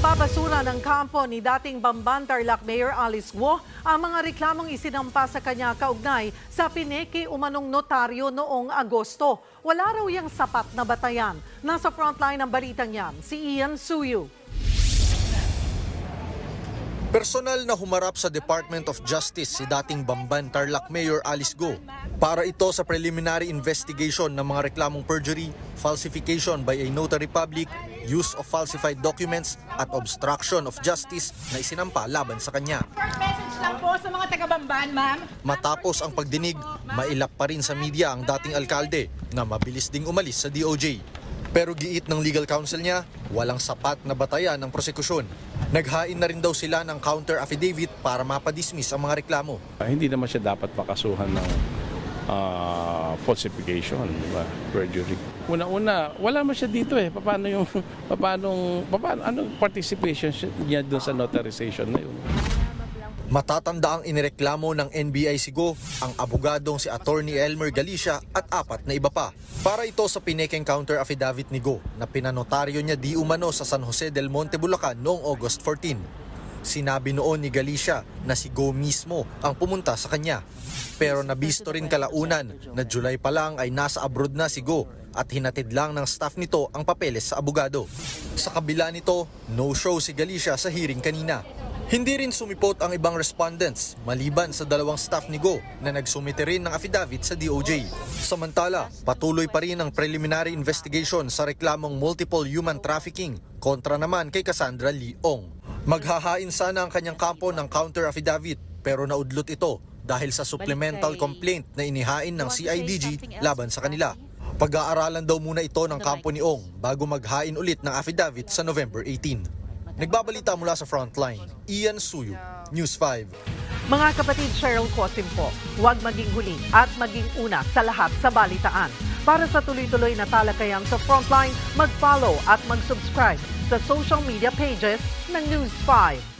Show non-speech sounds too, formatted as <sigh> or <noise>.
Pinababasura ng kampo ni dating Bamban Tarlac Mayor Alice Guo ang mga reklamong isinampa sa kanya kaugnay sa pineki umanong notaryo noong Agosto. Wala raw yung sapat na batayan. Nasa frontline ng balitang yan, si Ian Suyu. Personal na humarap sa Department of Justice si dating Bamban Tarlac Mayor Alice Go para ito sa preliminary investigation ng mga reklamong perjury, falsification by a notary public, use of falsified documents at obstruction of justice na isinampa laban sa kanya. Message lang po sa mga taga-Bamban, ma'am. Matapos ang pagdinig, mailap pa rin sa media ang dating alkalde na mabilis ding umalis sa DOJ. Pero giit ng legal counsel niya, walang sapat na batayan ng prosekusyon. Naghain na rin daw sila ng counter affidavit para mapadismiss ang mga reklamo. Ah, hindi naman siya dapat makasuhan ng ah, falsification, di ba? Perjury. Una-una, wala man siya dito eh. Paano yung, <laughs> paano, paano, anong participation niya doon sa notarization na yun? Matatanda ang inireklamo ng NBI Sigo ang abogadong si Attorney Elmer Galicia at apat na iba pa. Para ito sa pinekeng counter affidavit ni Go na pinanotaryo niya di umano sa San Jose del Monte, Bulacan noong August 14. Sinabi noon ni Galicia na si Go mismo ang pumunta sa kanya. Pero nabisto rin kalaunan na July pa lang ay nasa abroad na si Go at hinatid lang ng staff nito ang papeles sa abogado. Sa kabila nito, no-show si Galicia sa hearing kanina. Hindi rin sumipot ang ibang respondents maliban sa dalawang staff ni Go na nagsumite rin ng affidavit sa DOJ. Samantala, patuloy pa rin ang preliminary investigation sa reklamong multiple human trafficking kontra naman kay Cassandra Lee Ong. Maghahain sana ang kanyang kampo ng counter affidavit pero naudlot ito dahil sa supplemental complaint na inihain ng CIDG laban sa kanila. Pag-aaralan daw muna ito ng kampo ni Ong bago maghain ulit ng affidavit sa November 18. Nagbabalita mula sa frontline, Ian Suyu, News 5. Mga kapatid Cheryl Cosim po, huwag maging huli at maging una sa lahat sa balitaan. Para sa tuloy-tuloy na talakayan sa Frontline, mag-follow at mag-subscribe sa social media pages ng News 5.